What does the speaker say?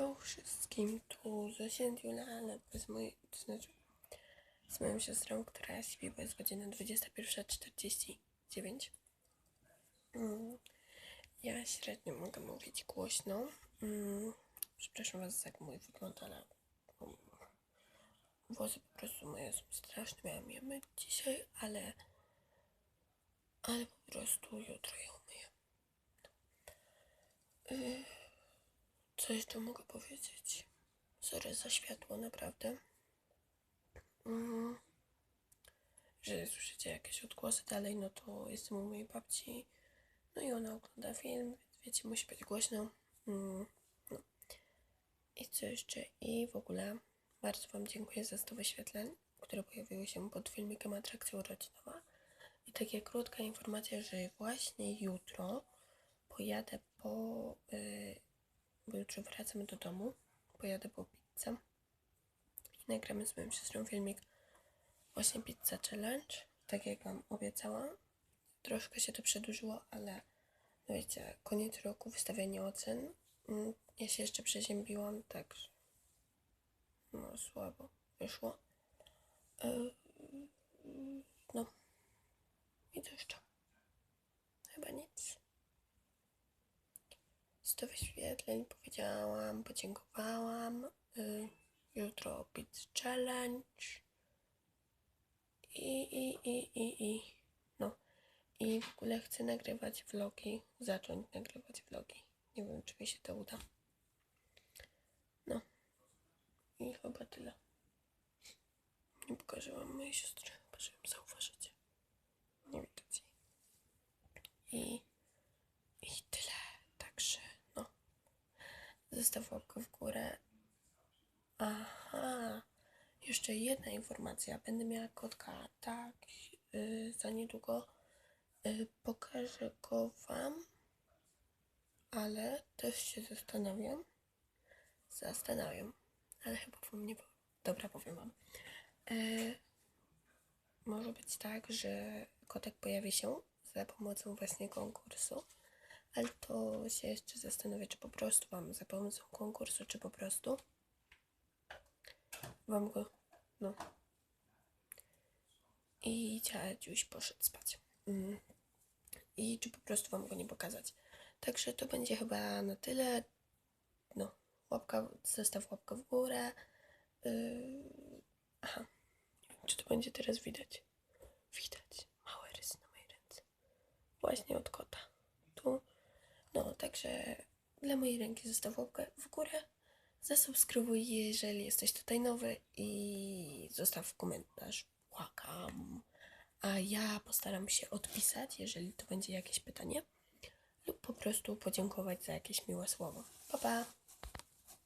Hello wszystkim, tu Zosia Diula, z mojej, to znaczy z moją siostrą, która śpi, bo jest godzina 21.49. Mm. Ja średnio mogę mówić głośno. Mm. Przepraszam Was za mój wygląd, ale mm, włosy po prostu moje są straszne. Miałam je myć dzisiaj, ale ale po prostu jutro je umyję. Y, Co jeszcze mogę powiedzieć? Sorry za światło, naprawdę. Mm. Że słyszycie jakieś odgłosy dalej, no to jestem u mojej babci. No i ona ogląda film, więc wiecie, musi być głośno. Mm. No. I co jeszcze? I w ogóle bardzo Wam dziękuję za 100 wyświetleń, które pojawiły się pod filmikiem Atrakcja Urodzinowa. I taka krótka informacja, że właśnie jutro pojadę po... y, bo jutro wracamy do domu, pojadę po pizzę i nagramy z moją siostrą filmik właśnie Pizza Challenge, tak jak Wam obiecałam. Troszkę się to przedłużyło, ale no wiecie, koniec roku, wystawianie ocen. Mm, Ja się jeszcze przeziębiłam, także no słabo wyszło. Y, No i to jeszcze. Chyba nic. 100 wyświetleń powiedziałam, podziękowałam. Y, jutro Pizza Challenge. I, i, i, i, i. No. I w ogóle chcę nagrywać vlogi. Zacząć nagrywać vlogi. Nie wiem, czy mi się to uda. No. I chyba tyle. Nie pokażę wam mojej siostry, że ją zauważycie. Nie widać jej. I tyle. Także, no. Zostaw łapkę w górę. Aha. Jeszcze jedna informacja. Będę miała kotka. Tak. Yy, za niedługo yy, pokażę go wam. Ale też się zastanawiam. Zastanawiam. Ale chyba wam nie. Dobra, powiem wam. Yy, może być tak, że kotek pojawi się za pomocą właśnie konkursu, ale to się jeszcze zastanowię, czy po prostu wam za pomocą konkursu, czy po prostu wam go, no. I dziadziuś poszedł spać. Mm. I czy po prostu wam go nie pokazać. Także to będzie chyba na tyle. No, łapka, zostaw łapkę w górę. Yy, aha, czy to będzie teraz widać. Widać małe rysy na mojej ręce. Właśnie od. No, także dla mojej ręki zostaw łapkę w górę. Zasubskrybuj, jeżeli jesteś tutaj nowy i zostaw komentarz. Błagam. A ja postaram się odpisać, jeżeli to będzie jakieś pytanie lub po prostu podziękować za jakieś miłe słowo. Pa, pa!